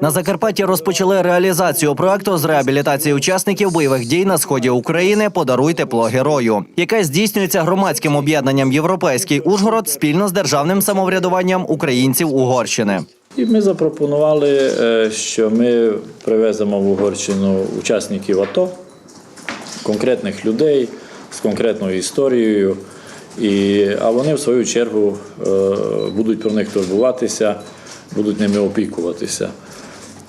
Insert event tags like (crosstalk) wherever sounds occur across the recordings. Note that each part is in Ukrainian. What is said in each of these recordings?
На Закарпатті розпочали реалізацію проекту з реабілітації учасників бойових дій на сході України Подаруй тепло герою, яке здійснюється громадським об'єднанням Європейський Ужгород спільно з державним самоврядуванням українців Угорщини. І ми запропонували, е, що ми привеземо в Угорщину учасників АТО, конкретних людей з конкретною історією. І, а вони, в свою чергу, е, будуть про них турбуватися, будуть ними опікуватися.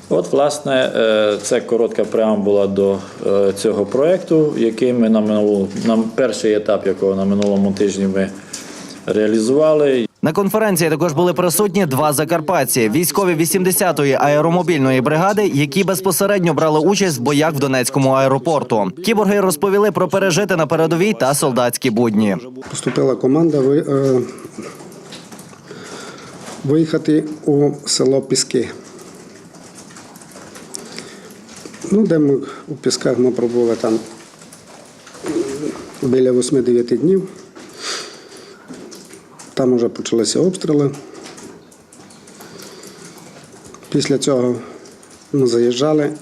От, власне, е, це коротка преамбула до е, цього проєкту, який ми на минулому, на перший етап, якого на минулому тижні ми реалізували. На конференції також були присутні два закарпатці: військові 80-ї аеромобільної бригади, які безпосередньо брали участь в боях в Донецькому аеропорту. Кіборги розповіли про пережити на передовій та солдатські будні. Поступила команда ви- е, виїхати у село Піски. Ну, де ми у Пісках ми пробули там біля 8-9 днів. Там вже почалися обстріли. Після цього ми заїжджали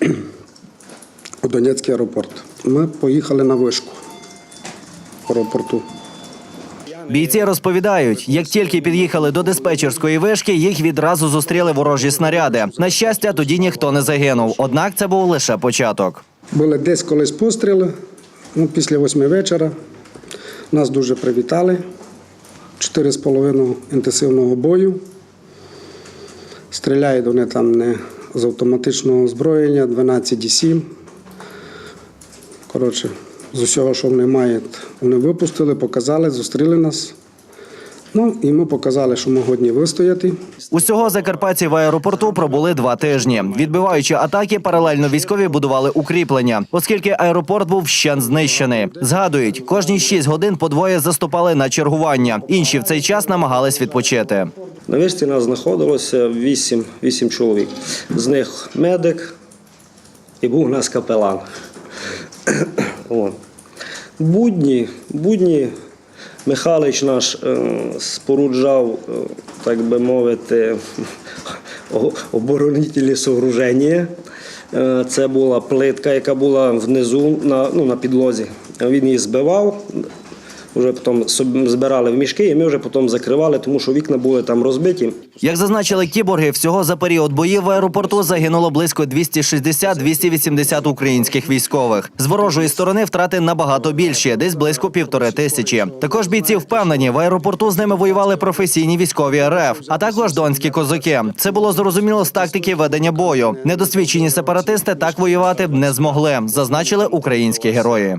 (clears throat) у Донецький аеропорт. Ми поїхали на вишку аеропорту. Бійці розповідають, як тільки під'їхали до диспетчерської вишки, їх відразу зустріли ворожі снаряди. На щастя, тоді ніхто не загинув. Однак це був лише початок. Були десь колись постріли, ну, після восьми вечора. Нас дуже привітали. Чотири з половиною інтенсивного бою. Стріляють вони там не з автоматичного озброєння, 12,7. Коротше, з усього, що вони мають, вони випустили, показали, зустріли нас. Ну і ми показали, що ми годні вистояти. Усього закарпатці в аеропорту пробули два тижні. Відбиваючи атаки, паралельно військові будували укріплення, оскільки аеропорт був вщент знищений. Згадують, кожні шість годин по двоє заступали на чергування. Інші в цей час намагались відпочити. На вишці нас знаходилося 8, 8 чоловік. З них медик і був у нас капелан. От. Будні, будні Михайлович наш е, споруджав, е, так би мовити, (laughs) оборонітелі сооруження. Е, Це була плитка, яка була внизу на, ну, на підлозі. Він її збивав, вже потім збирали в мішки, і ми вже потім закривали, тому що вікна були там розбиті. Як зазначили кіборги, всього за період боїв в аеропорту загинуло близько 260-280 українських військових. З ворожої сторони втрати набагато більші, десь близько півтори тисячі. Також бійці впевнені, в аеропорту з ними воювали професійні військові РФ, а також донські козаки. Це було зрозуміло з тактики ведення бою. Недосвідчені сепаратисти так воювати б не змогли, зазначили українські герої.